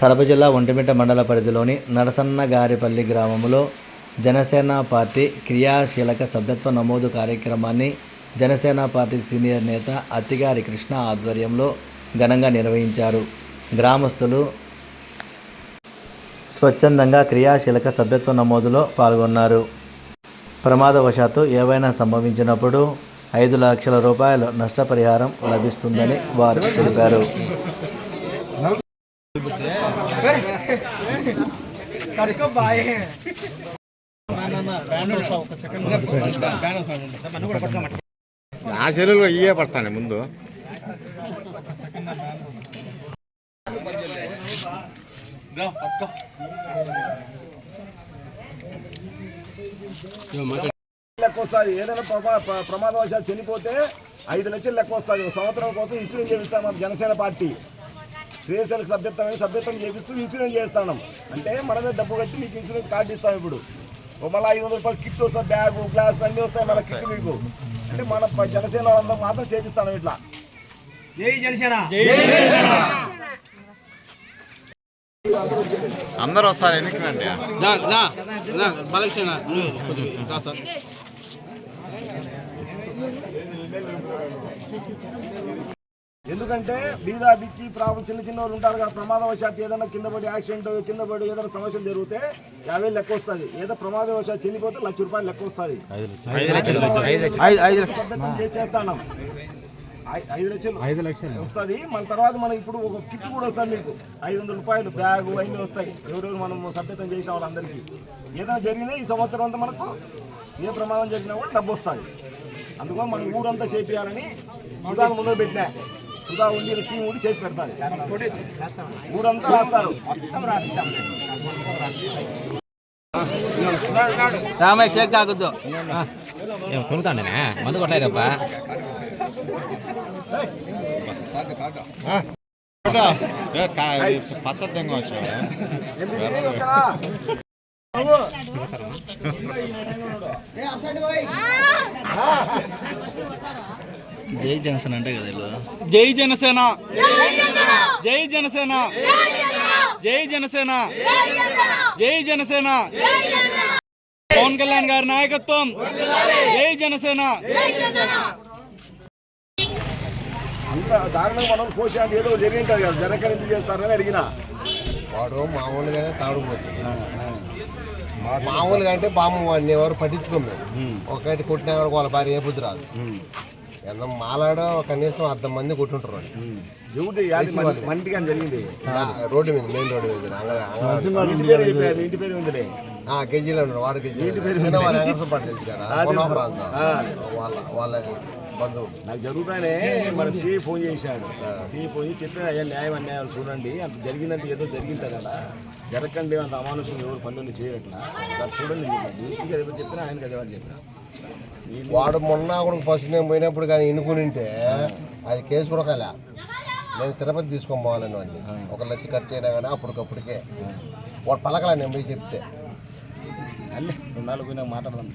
కడప జిల్లా ఒంటిమిట్ట మండల పరిధిలోని నరసన్నగారిపల్లి గ్రామంలో జనసేన పార్టీ క్రియాశీలక సభ్యత్వ నమోదు కార్యక్రమాన్ని జనసేన పార్టీ సీనియర్ నేత అత్తిగారి కృష్ణ ఆధ్వర్యంలో ఘనంగా నిర్వహించారు. గ్రామస్తులు స్వచ్ఛందంగా క్రియాశీలక సభ్యత్వ నమోదులో పాల్గొన్నారు. ప్రమాదవశాత్తు ఏవైనా సంభవించినప్పుడు ఐదు లక్షల రూపాయల నష్టపరిహారం లభిస్తుందని వారు తెలిపారు. నా చెరువులో ఇయ్యే పడతాను ముందు. లెక్క వస్తుంది ఏదైనా ప్రమా ప్ర- ప్రమాదవశాలు చనిపోతే ఐదు లక్షలు లెక్క వస్తుంది సంవత్సరం కోసం ఇన్సూరెన్స్ చేపిస్తాం మన జనసేన పార్టీ. క్రియాశీలక సభ్యత్వం సభ్యత్వం చేపిస్తూ ఇన్సూరెన్స్ చేస్తాం అంటే మనమే డబ్బు కట్టి మీకు ఇన్సూరెన్స్ కార్డు ఇస్తాం ఇప్పుడు. మళ్ళీ ఐదు వందల రూపాయలు కిట్ వస్తుంది బ్యాగు గ్లాస్ అన్నీ వస్తాయి మళ్ళీ కిట్ మీకు. అంటే మన జనసేన వాళ్ళందరూ మాత్రం చేపిస్తాం ఇట్లా. అందరు వస్తారు ఎన్నికి రండి నా నా నా బాలకృష్ణ ఎందుకంటే బీదా బిక్కి ప్రాబ్లం చిన్న చిన్న వాళ్ళు ఉంటారు కదా ప్రమాదవశాత్తు ఏదైనా కింద పడి యాక్సిడెంట్ కింద పడి ఏదైనా సమస్యలు జరిగితే యాభై లెక్క వస్తుంది. ఏదో ప్రమాదవశాత్తు చనిపోతే లక్ష రూపాయలు లెక్క వస్తుంది. ఐదు ఐదు లక్షలు ఐదు లక్షలు. వస్తుంది. మన తర్వాత మనకి ఇప్పుడు ఒక కిట్ కూడా వస్తుంది మీకు. ఐదు వందల రూపాయలు బ్యాగు అన్నీ వస్తాయి. ఎవరెవరు మనం సభ్యత్వం చేసిన వాళ్ళందరికీ. ఏదైనా జరిగినా ఈ సంవత్సరం అంతా మనకు ఏ ప్రమాదం జరిగినా కూడా డబ్బు వస్తుంది. అందుకని మన ఊరంతా చేపియాలని ముందు పెట్టినా. సుధా ఉండి టీం ఉండి చేసి పెడతారు. ఊరంతా రాస్తారు. రామయ్య షేక్ ఏం కొనుతాండేనా మందు కొట్టలేదప్పా పచ్చ దెంగ వచ్చిన? జై జనసేన అంటే కదా జై జనసేన జై జనసేన జై జనసేన జై జనసేన పవన్ కళ్యాణ్ గారి నాయకత్వం జై జనసేన అంత దారుణంగా మనం పోషాలు ఏదో జరిగి ఉంటుంది కదా జరగక ఎందుకు చేస్తారని అడిగినా వాడు మామూలుగానే తాడుకుపోతుంది మామూలుగా అంటే బామ్మ వాడిని ఎవరు పట్టించుకోం మేము ఒకటి కొట్టినా కూడా వాళ్ళ భార్య ఏ బుద్ధి రాదు ఎంత మాలాడో కనీసం అర్ధం మంది కొట్టుంటారు వాడిని. ఎవరి యాది మన- మన ఇంటికి అని జరిగింది. ఆ, రోడ్డు మీద మెయిన్ రోడ్డు మీద అంగ- అంగ- ఇంటి పేరు చెప్పారు ఇంటి పేరు ఉందిలే. ఆ కేజీలో ఉన్నాడు వాడు కేజీ చిన్న తెలుసు కదా ప్రాంతం వాళ్ళ బంధువు. నాకు జరుగుతానే మన సి ఫోన్ చేశాడు. సి ఫోన్ చేసి చెప్పిన అయ్యా న్యాయం అన్యాయాలు చూడండి. అంత జరిగిందంటే ఏదో జరిగింది కదా. జరగకండి అంత అమానుషం ఎవరు పనులు చేయట్లా. ఒకసారి చూడండి అదే చెప్పిన ఆయనకి అదే వాళ్ళు చెప్పిన. వాడు మొన్న కూడా ఫస్ట్ నేను పోయినప్పుడు కానీ ఇనుకుని ఉంటే అది కేసు కూడా కలే. నేను తిరుపతి తీసుకొని పోవాలని వాడిని. ఒక లక్ష ఖర్చు అయినా కానీ అప్పటికప్పటికే. వాడు పలకలా నేను పోయి చెప్తే. అన్నీ రెండు నాలుగు మాట్లాడదాం.